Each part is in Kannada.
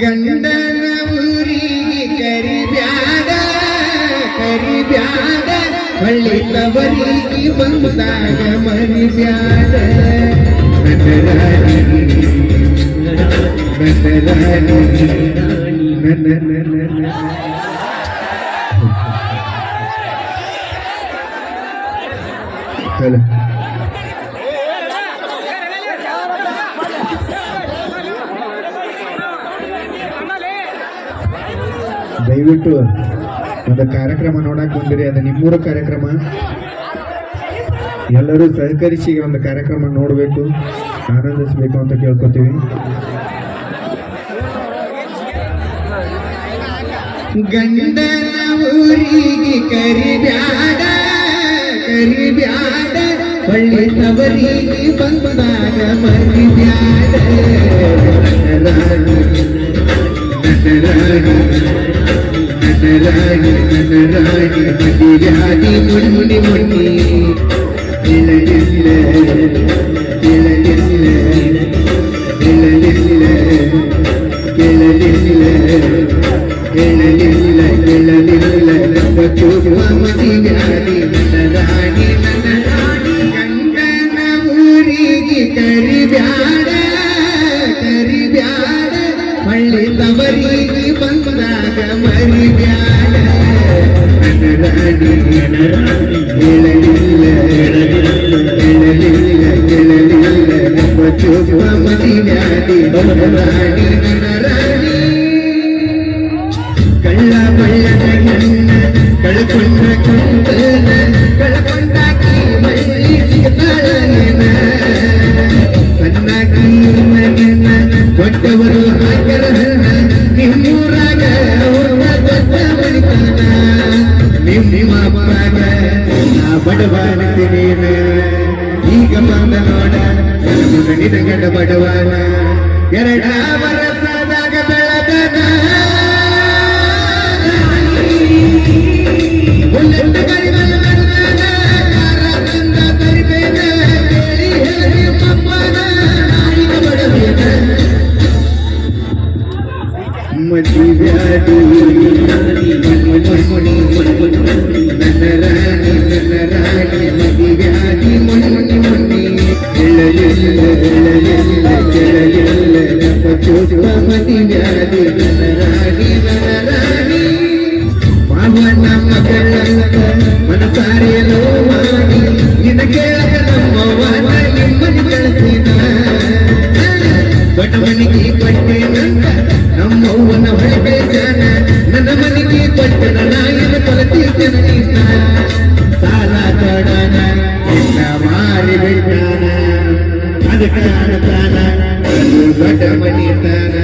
ಗಂಡನ ಊರಿಗೆ ಕರಿಬ್ಯಾಡ ಕರಿಬ್ಯಾಡ ಹಳ್ಳಿ ತವರಿಗೆ ಬಂದಾಗ ಮರಿಬ್ಯಾಡ ನನ್ನ ರಾಣಿ ನನ್ನ ರಾಣಿ ದಯವಿಟ್ಟು ಒಂದು ಕಾರ್ಯಕ್ರಮ ನೋಡಕ್ ಬಂದಿರಿ ಅದು ನಿಮ್ಮೂರ ಕಾರ್ಯಕ್ರಮ. ಎಲ್ಲರೂ ಸಹಕರಿಸಿ ಒಂದು ಕಾರ್ಯಕ್ರಮ ನೋಡಬೇಕು ಆನಂದಿಸಬೇಕು ಅಂತ ಕೇಳ್ಕೊತೀವಿ. ಗಂಡನ ಊರಿಗೆ ಕರಿಬ್ಯಾಡ ಕರಿಬ್ಯಾಡ ತವರಿಗೆ ಬಂದಾಗ ಮರಿಬ್ಯಾಡ. நடராணி நடராணி மதிராணி முன்முடி முன்னி நிலையில்ல நிலையில்ல நிலையில்ல நிலையில்ல நிலையில்ல நிலையில்ல நம்ம சும்மா ತವರಿಗೆ ಬಂದಾಗ ಮರಿಬ್ಯಾಡ ರಾಣಿ ರಾಣಿ ನಿಮ್ಮ ಅಪ್ಪಗ ನಾ ಬಡವಾನಿಸಿ ನೀನ ಈಗ ಬಂದ ನೋಡ ನನ್ನ ನಿನಗಡ ಬಡವನ ಎರಡ ವರಸದಾಗ ಬೆಳದನ ಉಲ್ಲಂಘ ನಮ್ಮ ಚೂಪ ಮದಿವ್ಯಾಡಿ ನನ್ನ ರಾಣಿ ನನ್ನ ರಾಣಿ ಮಾವನ ಮಗಳಂತ ಮನಸಾರೆಯಲು ಮಾಡಿ ನಿನ್ನ ಕೇಳಕ ನಮ್ಮವ್ವನ ನಿಮ್ಮನ್ನು ಕಳಿಸಿದ ದೊಡ್ಡ ಮನೆಗೆ ಕೊಟ್ಟೆ ನಂತ ನಮ್ಮವ್ವನ ಹೊಳೆ ಜನ ನನ್ನ ಮನೆಗೆ ಕೊಟ್ಟನ ನಾಯಿನ ಕೊಲತೀರ್ತಿನ ನಿನ್ನ ಸಾಲ ತೊಡನ ಎಲ್ಲ ಮಾರಿ ಬಿಟ್ಟಾನ ಅದಕ್ಕೆ ತಾನ ದೊಡ್ಡ ಮನೆ ತಾನ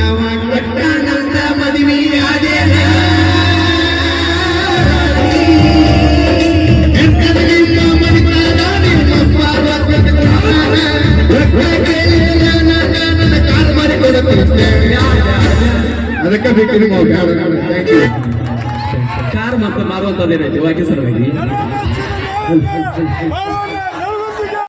ಅವ ಕೊಟ್ಟಾನಂತ ಮದುವೆ ಆದೇನ ಅದಕ್ಕೆ ಬೇಕು ಯು ಕಾರ್ ಮತ್ತೆ ಮಾರುವಂತ ಏನೈತಿ ವಾಕ್ಯ ಸಲುವಾಗಿ